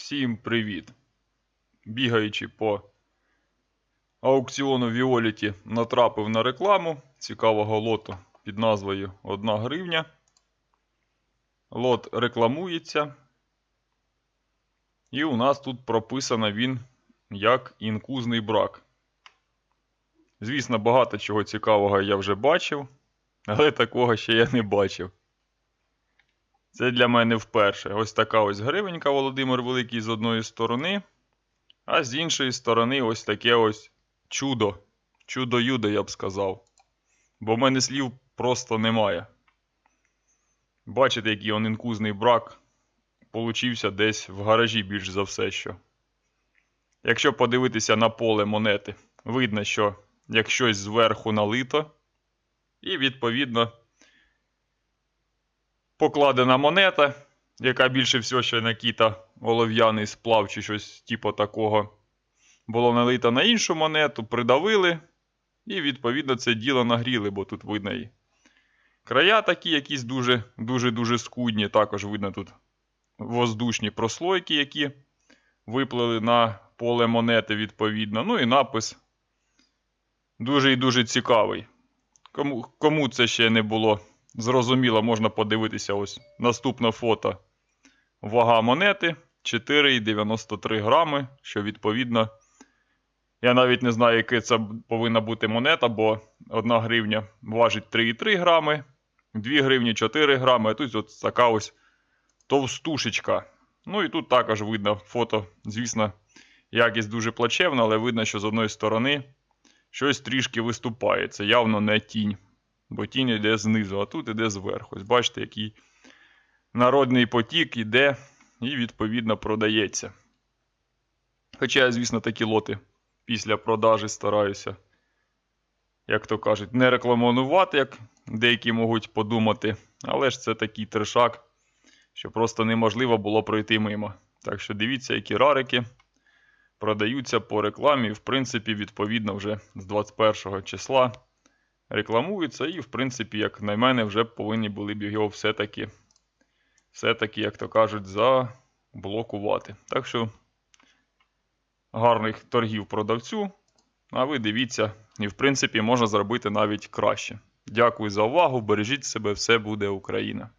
Всім привіт! Бігаючи по аукціону Віоліті, натрапив на рекламу цікавого лоту під назвою 1 гривня. Лот рекламується. І у нас тут прописано він як інкузний брак. Звісно, багато чого цікавого я вже бачив, але такого ще я не бачив. Це для мене вперше. Ось така ось гривенька Володимир Великий з одної сторони, а з іншої сторони ось таке ось чудо. Чудо-юдо, я б сказав. Бо в мене слів просто немає. Бачите, який он інкузний брак получився десь в гаражі більш за все що. Якщо подивитися на поле монети, видно, що як щось зверху налито, і відповідно покладена монета, яка більше всього ще накита олов'яний сплав чи щось типу такого. Було налито на іншу монету, придавили, і, відповідно, це діло нагріли, бо тут видно і края такі, якісь дуже-дуже скудні. Також видно тут воздушні прослойки, які виплили на поле монети, відповідно. Ну і напис дуже і дуже цікавий. Кому, кому це ще не було зрозуміло, можна подивитися ось наступне фото. Вага монети 4,93 грами, що відповідно. Я навіть не знаю, яка це повинна бути монета, бо 1 гривня важить 3,3 грами, 2 гривні 4 грами, а тут от така ось товстушечка. Ну і тут також видно фото, звісно, якість дуже плачевна, але видно, що з одної сторони щось трішки виступає. Це явно не тінь. Бо тінь йде знизу, а тут йде зверху. Ось бачите, який народний потік йде і, відповідно, продається. Хоча я, звісно, такі лоти після продажі стараюся, як то кажуть, не рекламувати, як деякі можуть подумати. Але ж це такий трешак, що просто неможливо було пройти мимо. Так що дивіться, які рарики продаються по рекламі. В принципі, відповідно, вже з 21 числа рекламуються, і, в принципі, як на мене, вже повинні були б його все-таки, все-таки, як то кажуть, заблокувати. Так що гарних торгів продавцю. А ви дивіться, і, в принципі, можна зробити навіть краще. Дякую за увагу. Бережіть себе, все буде Україна!